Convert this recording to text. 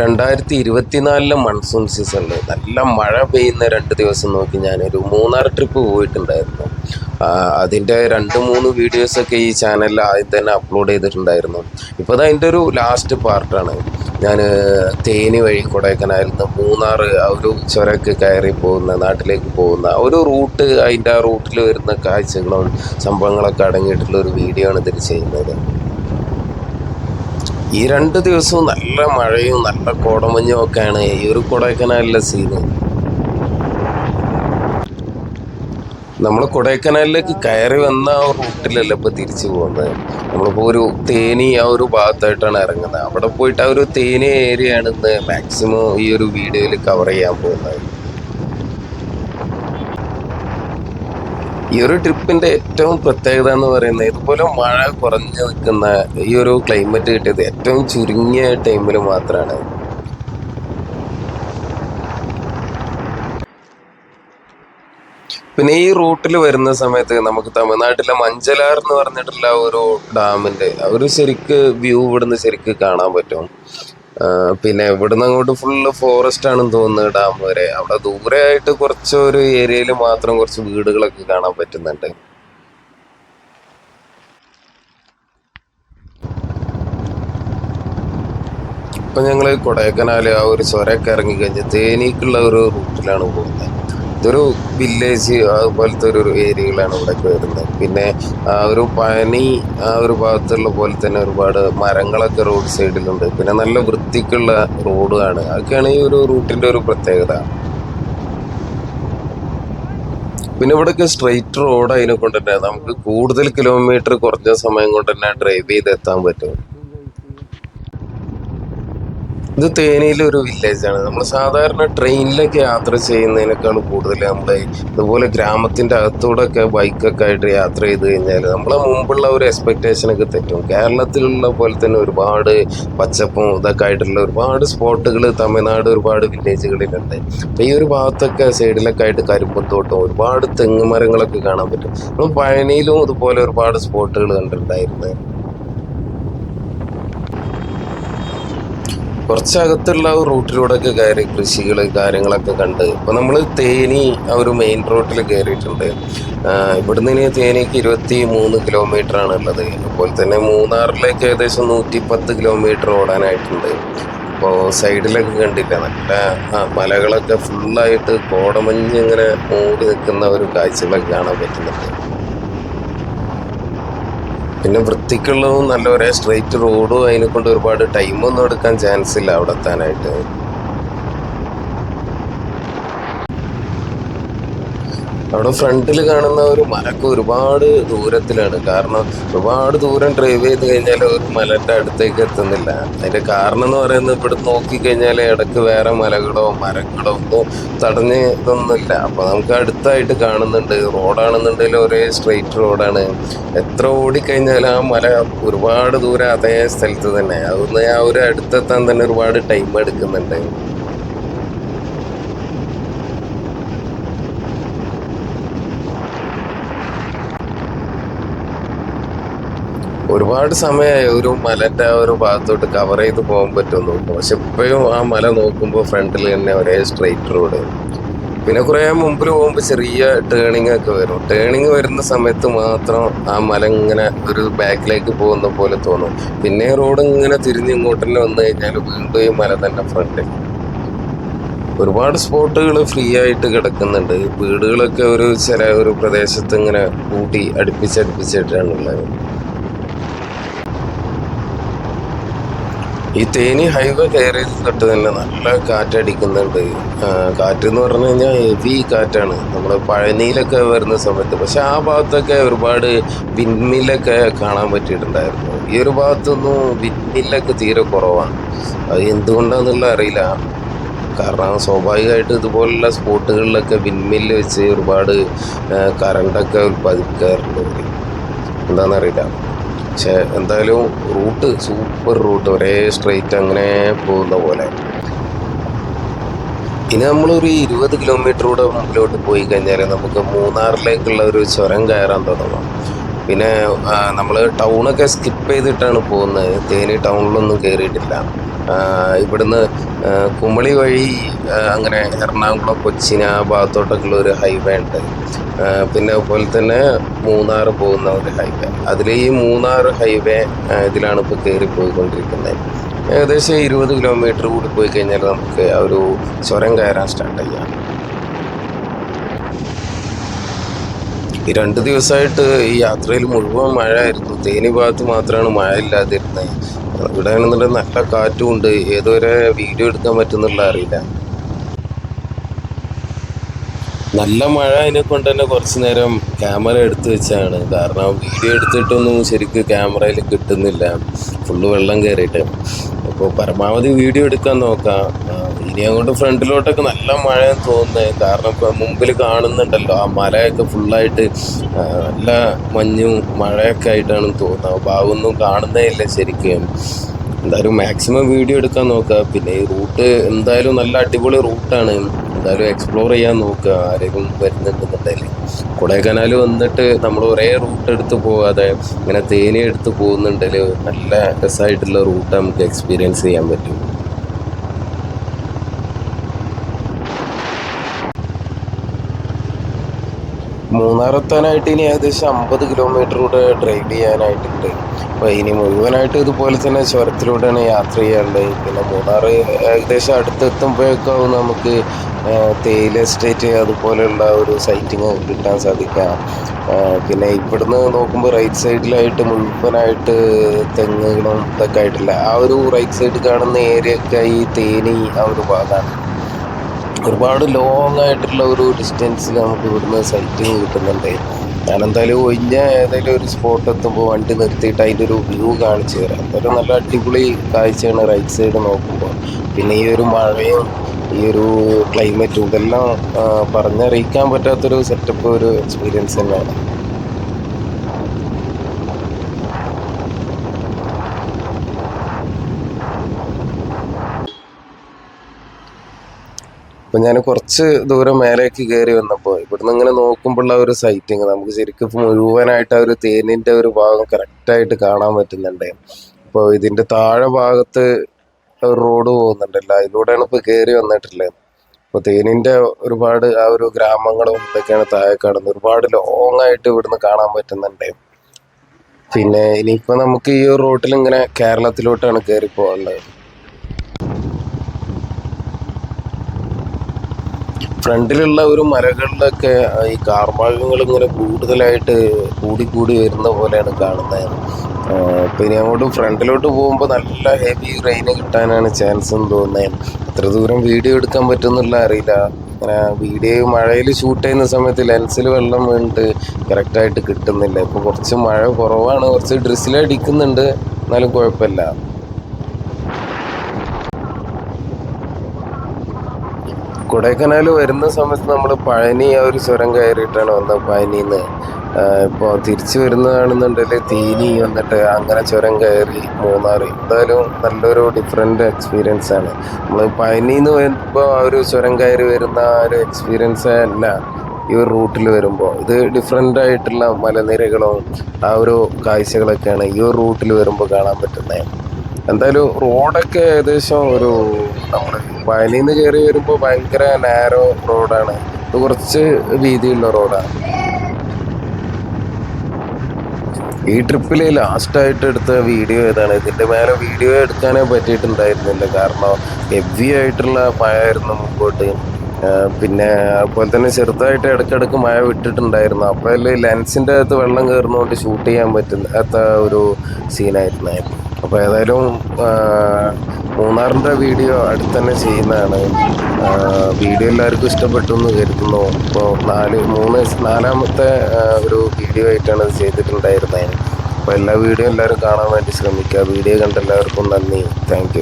രണ്ടായിരത്തി ഇരുപത്തിനാലിലെ മൺസൂൺ സീസണിൽ നല്ല മഴ പെയ്യുന്ന രണ്ട് ദിവസം നോക്കി ഞാനൊരു മൂന്നാർ ട്രിപ്പ് പോയിട്ടുണ്ടായിരുന്നു. അതിന്റെ രണ്ട് മൂന്ന് വീഡിയോസൊക്കെ ഈ ചാനലിൽ ആദ്യം തന്നെ അപ്ലോഡ് ചെയ്തിട്ടുണ്ടായിരുന്നു. ഇപ്പോൾ അത് അതിന്റെ ഒരു ലാസ്റ്റ് പാർട്ടാണ് ഞാൻ തേനി വഴി കൊടൈക്കനാലിൽ നിന്ന് മൂന്നാർ ഒരു ചുരക്ക് കയറി പോകുന്ന നാട്ടിലേക്ക് പോകുന്ന ഒരു റൂട്ട് അതിന്റെ ആ റൂട്ടിൽ വരുന്ന കാഴ്ചകളും സംഭവങ്ങളൊക്കെ അടങ്ങിയിട്ടുള്ള ഒരു വീഡിയോ ആണ് ഇതിൽ ചെയ്യുന്നത്. ഈ രണ്ട് ദിവസവും നല്ല മഴയും നല്ല കോടമഞ്ഞും ഒക്കെയാണ് ഈ ഒരു കൊടൈക്കനാലിലെ സീന് നമ്മൾ കൊടൈക്കനാലിലേക്ക് കയറി വന്ന ആ റൂട്ടിലല്ല ഇപ്പൊ തിരിച്ചു പോകുന്നത്? നമ്മളിപ്പോ ഒരു തേനി ആ ഒരു ഭാഗത്തായിട്ടാണ് ഇറങ്ങുന്നത്. അവിടെ പോയിട്ട് ആ ഒരു തേനി ഏരിയ ആണ് ഇന്ന് മാക്സിമം ഈ ഒരു വീഡിയോയിൽ കവർ ചെയ്യാൻ പോകുന്നത്. ഈ ഒരു ട്രിപ്പിന്റെ ഏറ്റവും പ്രത്യേകത എന്ന് പറയുന്നത് ഇതുപോലെ മഴ കുറഞ്ഞു നിൽക്കുന്ന ഈ ഒരു ക്ലൈമറ്റ് കിട്ടിയത് ഏറ്റവും ചുരുങ്ങിയ ടൈമിൽ മാത്രമാണ് പിന്നെ ഈ റൂട്ടിൽ വരുന്ന സമയത്ത് നമുക്ക് തമിഴ്നാട്ടിലെ മഞ്ചലാർ എന്ന് പറഞ്ഞിട്ടുള്ള ഒരു ഡാമിന്റെ ആ ഒരു ശരിക്ക് വ്യൂ ഇവിടുന്ന് ശരിക്ക് കാണാൻ പറ്റും. പിന്നെ ഇവിടുന്ന് അങ്ങോട്ട് ഫുള്ള് ഫോറസ്റ്റ് ആണെന്ന് തോന്നുന്നു ഡാം വരെ. അവിടെ ദൂരെ ആയിട്ട് കുറച്ചൊരു ഏരിയയിൽ മാത്രം കുറച്ച് വീടുകളൊക്കെ കാണാൻ പറ്റുന്നുണ്ട്. ഇപ്പൊ ഞങ്ങൾ കൊടൈക്കനാല് ആ ഒരു ചുരമൊക്കെ ഇറങ്ങി കഴിഞ്ഞ് തേനീക്കുള്ള ഒരു റൂട്ടിലാണ് പോകുന്നത്. ഇതൊരു വില്ലേജ് അതുപോലത്തെ ഒരു ഏരിയകളാണ് ഇവിടെ വരുന്നത്. പിന്നെ ആ ഒരു പനി ആ ഒരു ഭാഗത്തുള്ള പോലെ തന്നെ ഒരുപാട് മരങ്ങളൊക്കെ റോഡ് സൈഡിലുണ്ട് പിന്നെ നല്ല വൃത്തിക്കുള്ള റോഡാണ് അതൊക്കെയാണ് ഈ ഒരു റൂട്ടിന്റെ ഒരു പ്രത്യേകത. പിന്നെ ഇവിടെയൊക്കെ സ്ട്രെയിറ്റ് റോഡ് അതിനെ കൊണ്ട് തന്നെ നമുക്ക് കൂടുതൽ കിലോമീറ്റർ കുറഞ്ഞ സമയം കൊണ്ട് തന്നെ ഡ്രൈവ് ചെയ്ത് എത്താൻ പറ്റും. ഇത് തേനിയിലെ ഒരു വില്ലേജ് ആണ്. നമ്മൾ സാധാരണ ട്രെയിനിലൊക്കെ യാത്ര ചെയ്യുന്നതിനേക്കാൾ കൂടുതൽ നമ്മൾ ഇതുപോലെ ഗ്രാമത്തിന്റെ അകത്തൂടെ ഒക്കെ ബൈക്കൊക്കെ ആയിട്ട് യാത്ര ചെയ്ത് കഴിഞ്ഞാൽ നമ്മളെ മുമ്പുള്ള ഒരു എക്സ്പെക്ടേഷൻ ഒക്കെ തെറ്റും. കേരളത്തിലുള്ള പോലെ തന്നെ ഒരുപാട് പച്ചപ്പും ഇതൊക്കെ ആയിട്ടുള്ള ഒരുപാട് സ്പോട്ടുകൾ തമിഴ്നാട് ഒരുപാട് വില്ലേജുകളിലുണ്ട് അപ്പൊ ഈ ഒരു ഭാഗത്തൊക്കെ സൈഡിലൊക്കെ ആയിട്ട് കരിമ്പും ഒരുപാട് തെങ്ങ് മരങ്ങളൊക്കെ കാണാൻ പറ്റും. നമ്മൾ പഴനിയിലും ഇതുപോലെ ഒരുപാട് സ്പോട്ടുകൾ കണ്ടിട്ടുണ്ടായിരുന്നു. കുറച്ചകത്തുള്ള ആ ഒരു റൂട്ടിലൂടെയൊക്കെ കയറി കൃഷികൾ കാര്യങ്ങളൊക്കെ കണ്ട്. ഇപ്പൊ നമ്മൾ തേനി ആ ഒരു മെയിൻ റോട്ടിൽ കയറിയിട്ടുണ്ട്. ഇവിടുന്ന് ഇനി തേനിക്ക് ഇരുപത്തി മൂന്ന് കിലോമീറ്റർ ആണ് ഉള്ളത്. അതുപോലെ തന്നെ മൂന്നാറിലേക്ക് ഏകദേശം നൂറ്റി പത്ത് കിലോമീറ്റർ ഓടാനായിട്ടുണ്ട്. അപ്പോൾ സൈഡിലൊക്കെ കണ്ടില്ല. നല്ല മലകളൊക്കെ ഫുള്ളായിട്ട് കോടമഞ്ഞ് ഇങ്ങനെ മൂടി നിൽക്കുന്ന ഒരു കാഴ്ചകളൊക്കെ കാണാൻ പറ്റുന്നുണ്ട്. പിന്നെ വൃത്തിക്കുള്ളതും നല്ല ഒരേ സ്ട്രെയിറ്റ് റോഡും അതിനെ കൊണ്ട് ഒരുപാട് ടൈമൊന്നും എടുക്കാൻ ചാൻസ് ഇല്ല അവിടെ എത്താനായിട്ട്. അവിടെ ഫ്രണ്ടിൽ കാണുന്ന ഒരു മലക്ക് ഒരുപാട് ദൂരത്തിലാണ്. കാരണം ഒരുപാട് ദൂരം ഡ്രൈവ് ചെയ്ത് കഴിഞ്ഞാൽ ഒരു മലന്റെ അടുത്തേക്ക് എത്തുന്നില്ല. അതിന്റെ കാരണം എന്ന് പറയുന്നത് ഇവിടെ നോക്കിക്കഴിഞ്ഞാൽ ഇടയ്ക്ക് വേറെ മലകളോ മരങ്ങളോ ഒന്നും തടഞ്ഞ് ഇതൊന്നുമില്ല. അപ്പോൾ നമുക്ക് അടുത്തായിട്ട് കാണുന്നുണ്ട് റോഡാണെന്നുണ്ടെങ്കിൽ ഒരേ സ്ട്രെയിറ്റ് റോഡാണ് എത്ര ഓടിക്കഴിഞ്ഞാൽ ആ മല ഒരുപാട് ദൂരം അതേ സ്ഥലത്ത് തന്നെ. അതൊന്ന് ആ ഒരു അടുത്തെത്താൻ തന്നെ ഒരുപാട് ടൈം എടുക്കുന്നുണ്ട്. ഒരുപാട് സമയമായി ഒരു മലന്റെ ആ ഒരു ഭാഗത്തോട്ട് കവർ ചെയ്ത് പോകാൻ തോന്നുന്നു പക്ഷെ ഇപ്പോഴും ആ മല നോക്കുമ്പോൾ ഫ്രണ്ടിൽ തന്നെ ഒരേ സ്ട്രെയിറ്റ് റോഡ് പിന്നെ കുറെ മുമ്പിൽ പോകുമ്പോൾ ചെറിയ ടേണിംഗ് ഒക്കെ വരും. ടേണിംഗ് വരുന്ന സമയത്ത് മാത്രം ആ മല ഇങ്ങനെ ഒരു ബാക്കിലേക്ക് പോകുന്ന പോലെ തോന്നും. പിന്നെ റോഡ് ഇങ്ങനെ തിരിഞ്ഞ് ഇങ്ങോട്ട് തന്നെ വന്നു കഴിഞ്ഞാൽ വീണ്ടും ഈ മല തന്നെ ഫ്രണ്ടിൽ ഒരുപാട് സ്പോട്ടുകൾ ഫ്രീ ആയിട്ട് കിടക്കുന്നുണ്ട്. വീടുകളൊക്കെ ഒരു ചില ഒരു പ്രദേശത്ത് ഇങ്ങനെ കൂട്ടി അടുപ്പിച്ചടുപ്പിച്ചിട്ടാണുള്ളത് ഈ തേനി ഹൈവേ കയറിയത് തൊട്ട് തന്നെ നല്ല കാറ്റടിക്കുന്നുണ്ട്. കാറ്റ് എന്ന് പറഞ്ഞു കഴിഞ്ഞാൽ ഹെവി കാറ്റാണ്. നമ്മൾ പഴനിയിലൊക്കെ വരുന്ന സമയത്ത്. പക്ഷെ ആ ഭാഗത്തൊക്കെ ഒരുപാട് വിൻമില്ലൊക്കെ കാണാൻ പറ്റിയിട്ടുണ്ടായിരുന്നു. ഈ ഒരു ഭാഗത്തൊന്നും വിൻമില്ലൊക്കെ തീരെ കുറവാണ്. അത് എന്തുകൊണ്ടാന്നുള്ള അറിയില്ല. കാരണം സ്വാഭാവികമായിട്ട് ഇതുപോലുള്ള സ്പോട്ടുകളിലൊക്കെ വിൻമില്ല് വെച്ച് ഒരുപാട് കറണ്ടൊക്കെ ഉൽപ്പാദിപ്പിക്കാറുണ്ട് എന്താണെന്നറിയില്ല. പക്ഷെ എന്തായാലും റൂട്ട് സൂപ്പർ റൂട്ട് ഒരേ സ്ട്രെയിറ്റ് അങ്ങനെ പോകുന്ന പോലെ. ഇനി നമ്മളൊരു ഇരുപത് കിലോമീറ്റർ കൂടെ മുമ്പിലോട്ട് പോയി കഴിഞ്ഞാൽ നമുക്ക് മൂന്നാറിലേക്കുള്ള ഒരു ചുരം കയറാൻ തുടങ്ങാം പിന്നെ നമ്മൾ ടൗണൊക്കെ സ്കിപ്പ് ചെയ്തിട്ടാണ് പോകുന്നത്. തേനി ടൗണിലൊന്നും കയറിയിട്ടില്ല. ഇവിടുന്ന് കുമളി വഴി അങ്ങനെ എറണാകുളം കൊച്ചിൻ ആ ഭാഗത്തോട്ടൊക്കെയുള്ള ഒരു ഹൈവേ ഉണ്ട്. പിന്നെ അതുപോലെ തന്നെ മൂന്നാർ പോകുന്ന ഒരു ഹൈവേ അതിൽ ഈ മൂന്നാർ ഹൈവേ ഇതിലാണ് ഇപ്പോൾ കയറി പോയിക്കൊണ്ടിരിക്കുന്നത്. ഏകദേശം ഇരുപത് കിലോമീറ്റർ കൂടി പോയി കഴിഞ്ഞാൽ നമുക്ക് ആ ഒരു ചുരം കയറാൻ സ്റ്റാർട്ട് ചെയ്യാം. ഈ രണ്ട് ദിവസമായിട്ട് ഈ യാത്രയിൽ മുഴുവൻ മഴയായിരുന്നു. തേനി ഭാഗത്ത് മാത്രമാണ് മഴ ഇല്ലാതിരുന്നത് ഇവിടെ ആണെന്നുണ്ടെങ്കിൽ നല്ല കാറ്റും ഉണ്ട് ഏതുവരെ വീഡിയോ എടുക്കാൻ പറ്റുന്നുള്ള അറിയില്ല. നല്ല മഴ അതിനെ കൊണ്ട് തന്നെ കുറച്ച് നേരം ക്യാമറ എടുത്തു വെച്ചാണ്. കാരണം വീഡിയോ എടുത്തിട്ടൊന്നും ശരിക്കും ക്യാമറയിൽ കിട്ടുന്നില്ല. ഫുള്ള് വെള്ളം കയറിയിട്ട്. അപ്പോൾ പരമാവധി വീഡിയോ എടുക്കാൻ നോക്കാം. ഇനി അങ്ങോട്ട് ഫ്രണ്ടിലോട്ടൊക്കെ നല്ല മഴ തോന്നുന്നത് കാരണം ഇപ്പം മുമ്പിൽ കാണുന്നുണ്ടല്ലോ ആ മലയൊക്കെ ഫുള്ളായിട്ട് നല്ല മഞ്ഞും മഴയൊക്കെ ആയിട്ടാണ് തോന്നുന്നത്. ഭാഗമൊന്നും കാണുന്നേ ഇല്ല ശരിക്കും. എന്തായാലും മാക്സിമം വീഡിയോ എടുക്കാൻ നോക്കുക പിന്നെ ഈ റൂട്ട് എന്തായാലും നല്ല അടിപൊളി റൂട്ടാണ്. എന്തായാലും എക്സ്പ്ലോർ ചെയ്യാൻ നോക്കുക ആരെങ്കിലും വരുന്നുണ്ടെന്നുണ്ടെങ്കിൽ. കൊടൈക്കനാൽ വന്നിട്ട് നമ്മൾ ഒരേ റൂട്ട് എടുത്ത് പോകാതെ ഇങ്ങനെ തേനി എടുത്ത് പോകുന്നുണ്ടെങ്കിൽ നല്ല രസമായിട്ടുള്ള റൂട്ട് നമുക്ക് എക്സ്പീരിയൻസ് ചെയ്യാൻ പറ്റും. മൂന്നാറെത്താനായിട്ട് ഇനി ഏകദേശം അമ്പത് കിലോമീറ്റർ കൂടെ ഡ്രൈവ് ചെയ്യാനായിട്ടുണ്ട്. അപ്പോൾ ഇനി മുഴുവനായിട്ട് ഇതുപോലെ തന്നെ ചുരത്തിലൂടെയാണ് യാത്ര ചെയ്യേണ്ടത് പിന്നെ മൂന്നാർ ഏകദേശം അടുത്തെത്തുമ്പോഴേക്കാവും നമുക്ക് തേയില എസ്റ്റേറ്റ് അതുപോലെയുള്ള ഒരു സൈറ്റിങ് കിട്ടാൻ സാധിക്കാം. പിന്നെ ഇവിടുന്ന് നോക്കുമ്പോൾ റൈറ്റ് സൈഡിലായിട്ട് മുഴുവനായിട്ട് തെങ്ങുകളും ഇതൊക്കെ ആയിട്ടില്ല. ആ ഒരു റൈറ്റ് സൈഡ് കാണുന്ന ഏരിയ ഒക്കെ ഈ തേനി ആ ഒരു ഭാഗമാണ് ഒരുപാട് ലോങ് ആയിട്ടുള്ള ഒരു ഡിസ്റ്റൻസിൽ നമുക്ക് ഇവിടുന്ന് സൈറ്റിങ് കിട്ടുന്നുണ്ട്. ഞാൻ എന്തായാലും ഒഴിഞ്ഞ ഏതെങ്കിലും ഒരു സ്പോട്ട് എത്തുമ്പോൾ വണ്ടി നിർത്തിയിട്ട് അതിന്റെ ഒരു വ്യൂ കാണിച്ചു തരാം. എന്തായാലും നല്ല അടിപൊളി കാഴ്ചയാണ് റൈറ്റ് സൈഡ് നോക്കുമ്പോൾ പിന്നെ ഈ ഒരു മഴയും ഈ ഒരു ക്ലൈമറ്റും ഇതെല്ലാം പറഞ്ഞറിയിക്കാൻ പറ്റാത്തൊരു സെറ്റപ്പ് ഒരു എക്സ്പീരിയൻസ് തന്നെയാണ്. ഞാൻ കുറച്ച് ദൂരം മേലേക്ക് കയറി വന്നപ്പോൾ ഇവിടുന്ന് ഇങ്ങനെ നോക്കുമ്പോഴുള്ള ഒരു സൈറ്റിങ് നമുക്ക് ശരിക്കും മുഴുവനായിട്ട് ആ ഒരു തേനിന്റെ ഒരു ഭാഗം കറക്റ്റായിട്ട് കാണാൻ പറ്റുന്നുണ്ട്. അപ്പോൾ ഇതിന്റെ താഴെ ഭാഗത്ത് റോഡ് പോകുന്നുണ്ടല്ലോ അതിലൂടെയാണ് ഇപ്പോൾ കയറി വന്നിട്ടുള്ളത്. അപ്പോൾ തേനിന്റെ ഒരുപാട് ആ ഒരു ഗ്രാമങ്ങളും ഇതൊക്കെയാണ് താഴെ കാണുന്നത്. ഒരുപാട് ലോങ് ആയിട്ട് ഇവിടുന്ന് കാണാൻ പറ്റുന്നുണ്ട്. പിന്നെ ഇനിയിപ്പോൾ നമുക്ക് ഈ റൂട്ടിൽ ഇങ്ങനെ കേരളത്തിലോട്ടാണ് കയറി പോകാനുള്ളത് ഫ്രണ്ടിലുള്ള ഒരു മരങ്ങളിലൊക്കെ ഈ കാർഭാഗങ്ങൾ ഇങ്ങനെ കൂടുതലായിട്ട് കൂടി കൂടി വരുന്ന പോലെയാണ് കാണുന്നത്. പിന്നെ അങ്ങോട്ട് ഫ്രണ്ടിലോട്ട് പോകുമ്പോൾ നല്ല ഹെവി റെയിൻ കിട്ടാനാണ് ചാൻസ് എന്ന് തോന്നുന്നത്. എത്ര ദൂരം വീഡിയോ എടുക്കാൻ പറ്റുമെന്നുള്ള അറിയില്ല. അങ്ങനെ വീഡിയോ മഴയിൽ ഷൂട്ട് ചെയ്യുന്ന സമയത്ത് ലെൻസിൽ വെള്ളം വീണിട്ട് കറക്റ്റായിട്ട് കിട്ടുന്നില്ല. ഇപ്പോൾ കുറച്ച് മഴ കുറവാണ്. കുറച്ച് ഡ്രിസ്സിൽ അടിക്കുന്നുണ്ട്. എന്നാലും കുഴപ്പമില്ല. കൊടൈക്കനാൽ വരുന്ന സമയത്ത് നമ്മൾ പഴനി ആ ഒരു ചുരം കയറിയിട്ടാണ് വന്നത് പഴനിന്ന്. ഇപ്പോൾ തിരിച്ചു വരുന്നതാണെന്നുണ്ടെങ്കിൽ തീനി വന്നിട്ട് അങ്ങനെ ചുരം കയറി മൂന്നാർ എന്തായാലും നല്ലൊരു ഡിഫറെന്റ് എക്സ്പീരിയൻസ് ആണ്. നമ്മൾ പഴനിന്ന് വരുമ്പോൾ ആ ഒരു ചുരം കയറി വരുന്ന ആ ഒരു എക്സ്പീരിയൻസ് അല്ല ഈ ഒരു റൂട്ടിൽ വരുമ്പോൾ ഇത് ഡിഫറെന്റ് ആയിട്ടുള്ള മലനിരകളും ആ ഒരു കാഴ്ചകളൊക്കെയാണ് ഈ ഒരു റൂട്ടിൽ വരുമ്പോൾ കാണാൻ പറ്റുന്നത്. എന്തായാലും റോഡൊക്കെ ഏകദേശം ഒരു നമ്മൾ നിന്ന് കയറി വരുമ്പോൾ ഭയങ്കര നാരോ റോഡാണ് ഇത് കുറച്ച് വീതിയുള്ള റോഡാണ് ഈ ട്രിപ്പിൽ ലാസ്റ്റായിട്ട് എടുത്ത വീഡിയോ ഏതാണ്? ഇതിന്റെ മേലെ വീഡിയോ എടുക്കാനേ പറ്റിയിട്ടുണ്ടായിരുന്നില്ല. കാരണം ഹെവി ആയിട്ടുള്ള മഴ ആയിരുന്നു മുമ്പോട്ട് പിന്നെ അതുപോലെ തന്നെ ചെറുതായിട്ട് ഇടയ്ക്കിടയ്ക്ക് മഴ വിട്ടിട്ടുണ്ടായിരുന്നു. അപ്പോൾ അതിൽ ലെൻസിന്റെ അകത്ത് വെള്ളം കയറുന്നതുകൊണ്ട് ഷൂട്ട് ചെയ്യാൻ പറ്റുന്ന ഒരു സീനായിരുന്നു അപ്പോൾ ഏതായാലും മൂന്നാറിന്റെ വീഡിയോ അടുത്ത് തന്നെ ചെയ്യുന്നതാണ് വീഡിയോ എല്ലാവർക്കും ഇഷ്ടപ്പെട്ടു എന്ന് കരുതുന്നു. അപ്പോൾ നാല് മൂന്ന് നാലാമത്തെ ഒരു വീഡിയോ ആയിട്ടാണ് ഇത് ചെയ്തിട്ടുണ്ടായിരുന്നത്. അപ്പോൾ എല്ലാ വീഡിയോ എല്ലാവരും കാണാൻ വേണ്ടി ശ്രമിക്കുക. വീഡിയോ കണ്ട എല്ലാവർക്കും നന്ദി. താങ്ക്